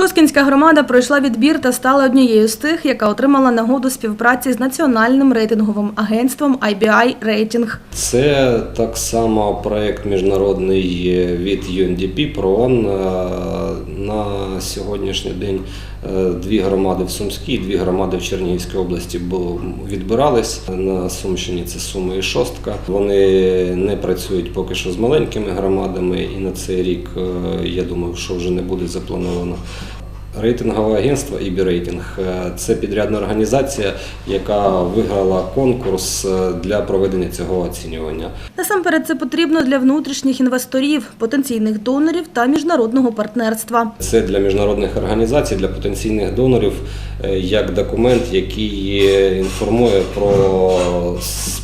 Шосткінська громада пройшла відбір та стала однією з тих, яка отримала нагоду співпраці з національним рейтинговим агентством IBI Рейтинг. Це так само проєкт міжнародний від UNDP ПРООН. Е, На сьогоднішній день е, дві громади в Сумській, дві громади в Чернігівській області відбирались. На Сумщині це Суми і Шостка. Вони не працюють поки що з маленькими громадами, і на цей рік е, я думаю, що вже не буде заплановано. Рейтингове агентство «IB Рейтинг» – це підрядна організація, яка виграла конкурс е, для проведення цього оцінювання. Насамперед це потрібно для внутрішніх інвесторів, потенційних донорів та міжнародного партнерства. Це для міжнародних організацій, для потенційних донорів е, як документ, який е, інформує про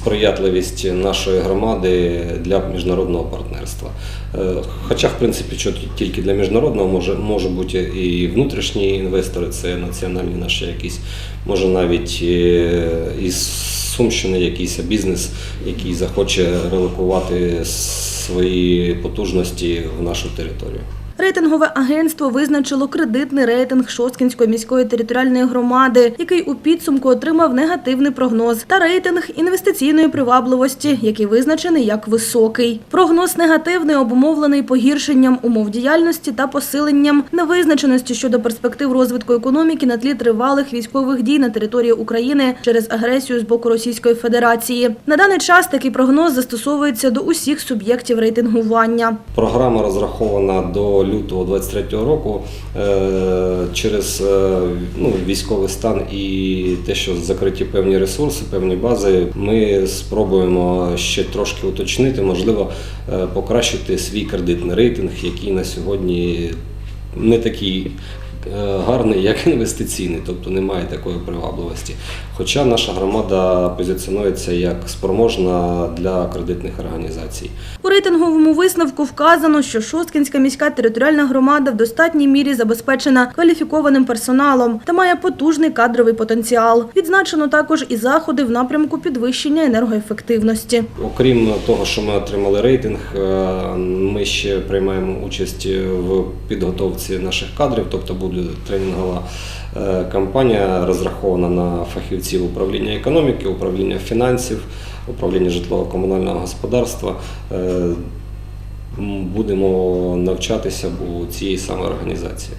сприятливість нашої громади для міжнародного партнерства. Е, Хоча, в принципі, що тільки для міжнародного може, може бути і внутрішні інвестори, це національні наші якісь, може навіть е, із Сумщини якийсь бізнес, який захоче релокувати свої потужності в нашу територію. Рейтингове агентство визначило кредитний рейтинг Шосткінської міської територіальної громади, який у підсумку отримав негативний прогноз, та рейтинг інвестиційної привабливості, який визначений як високий. Прогноз негативний обумовлений погіршенням умов діяльності та посиленням невизначеності щодо перспектив розвитку економіки на тлі тривалих військових дій на території України через агресію з боку Російської Федерації. На даний час такий прогноз застосовується до усіх суб'єктів рейтингування. Програма розрахована до лютого 2023 року. Е, Через е, ну, військовий стан і те, що закриті певні ресурси, певні бази, ми спробуємо ще трошки уточнити, можливо, е, покращити свій кредитний рейтинг, який на сьогодні не такий гарний, як інвестиційний, тобто немає такої привабливості. Хоча наша громада позиціонується як спроможна для кредитних організацій. У рейтинговому висновку вказано, що Шосткінська міська територіальна громада в достатній мірі забезпечена кваліфікованим персоналом та має потужний кадровий потенціал. Відзначено також і заходи в напрямку підвищення енергоефективності. Окрім того, що ми отримали рейтинг, е, ми ще приймаємо участь в підготовці наших кадрів, тобто буде тренінгова е, кампанія розрахована на фахівців управління економіки, управління фінансів, управління житлово-комунального господарства. Е, Будемо навчатися у цієї самої організації.